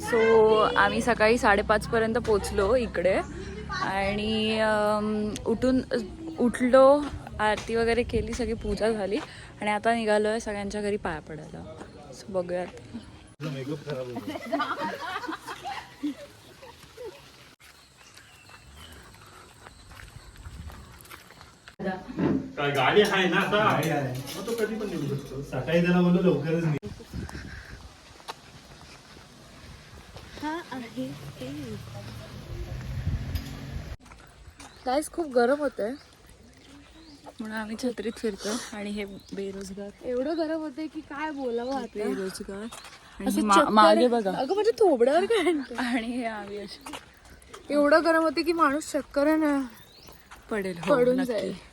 So आम्ही सकाळी साडेपाचपर्यंत पोचलो इकडे. आणि उठून उठलो आरती वगैरे केली सगळी पूजा झाली. आणि आता निघालो आहे सगळ्यांच्या घरी पाया पडायला. सो बघूयात. काय गाडी आहे ना आता? मग तो कधी पण निघू शकतो. सकाळी त्याला बोललो लवकरच नाही गाईस खूप गरम होतंय. म्हणून आम्ही छत्रीत फिरतो आणि हे बेरोजगार. एवढं गरम होतंय की काय बोलावं आता? बेरोजगार. आणि असं हे मा- चक्कर- मागे बघा. अगं माझ्या थोबड्यावर काय आणतं? आणि हे आम्ही असे एवढं गरम होते की माणूस चक्कर आहे ना पडेल. हो पडून नक्की. जाईल.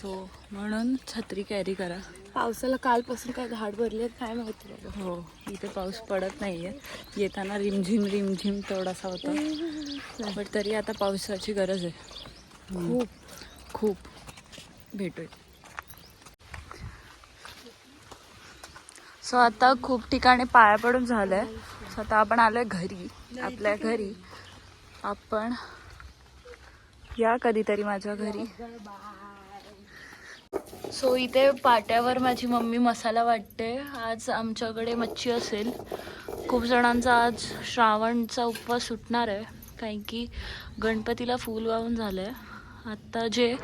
सो म्हणून छत्री कॅरी करा. पावसाला कालपासून काय घाट भरले काय माहिती बाबा. हो इथे पाऊस पडत नाहीये. येताना रिमझिम रिमझिम थोडासा होता. बट तरी आता पावसाची गरज आहे. खूप खूप भेटूया. सो आता खूप ठिकाणी पाया पडून झालंय. सो आता आपण आलोय घरी आपल्या घरी. आपण या कधीतरी माझ्या घरी. सो इथे पाट्यावर माझी मम्मी मसाला वाटते. आज आमच्याकडे मच्छी असेल. खूप जणांचा आज श्रावणचा उपवास सुटणार आहे. कारण की गणपतीला फूल वाहून झालं आहे आत्ता जे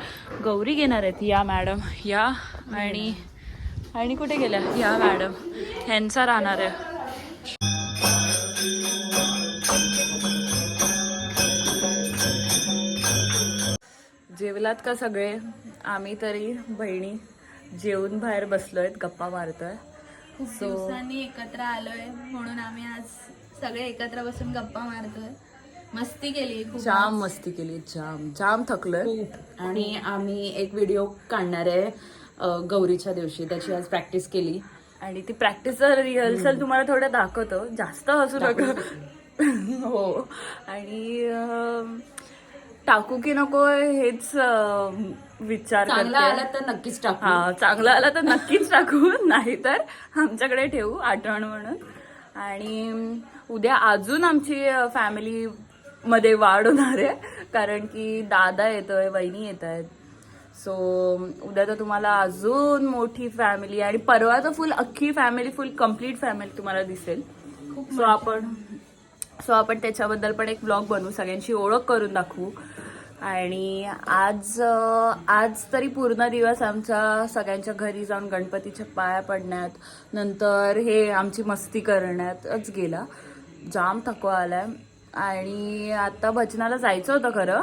गौरी घेणार आहेत या मॅडम या आणि आणि कुठे गेल्या? या मॅडम. ह्यांचा राहणार आहे. जेवलात का सगळे? आम्ही तरी बहिणी जेवून बाहेर बसलोय गप्पा मारतोय. खूप So- दिवसांनी एकत्र आलोय म्हणून आम्ही आज सगळे एकत्र बसून गप्पा मारतोय. मस्ती केली खूप जाम मस्ती केली जाम जाम थकलोय. आणि आम्ही एक व्हिडिओ काढणार आहे अ, गौरीच्या दिवशी त्याची आज प्रॅक्टिस केली. आणि ती प्रॅक्टिस रिहर्सल तुम्हाला थोडं दाखवतो. जास्त हसू नका. हो. आणि अं, टाकू की नको हेच विचार चांगला आला तर नक्कीच टाकू. हा चांगलं आलं तर नक्कीच टाकू. नाहीतर आमच्याकडे ठेवू आठवण म्हणून. आणि उद्या अजून आमची फॅमिली मध्ये वाढ होणार आहे कारण की दादा येतोय वहिनी येत आहेत सो उद्या तर तुम्हाला अजून मोठी फॅमिली आणि परवा तर फुल अख्खी फॅमिली फुल कंप्लीट फॅमिली तुम्हाला दिसेल. सो आपण सो आपण त्याच्याबद्दल पण एक ब्लॉग बनवू सगळ्यांची ओळख करून दाखवू. आणि आज आज तरी पूर्ण दिवस आमच्या सगळ्यांच्या घरी जाऊन गणपतीच्या पाया पडण्यात नंतर हे आमची मस्ती करण्यातच गेला. जाम थकवा आलाय. आणि आता भजनाला जायचं होतं खरं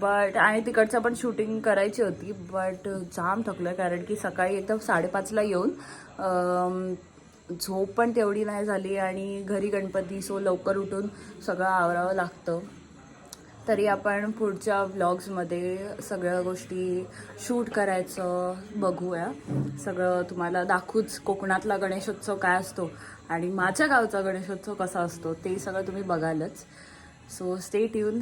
बट आणि तिकडचं पण शूटिंग करायची होती बट जाम थकलं कारण की सकाळी एकदम साडेपाचला येऊन झोप पण तेवढी नाही झाली आणि घरी गणपती सो लवकर उठून सगळं आवरावं लागतं. तरी आपण पुढच्या व्लॉग्समध्ये सगळ्या गोष्टी शूट करायचं बघूया. सगळं तुम्हाला दाखवूच कोकणातला गणेशोत्सव काय असतो आणि माझ्या गावचा गणेशोत्सव कसा असतो ते सगळं तुम्ही बघालच. So stay tune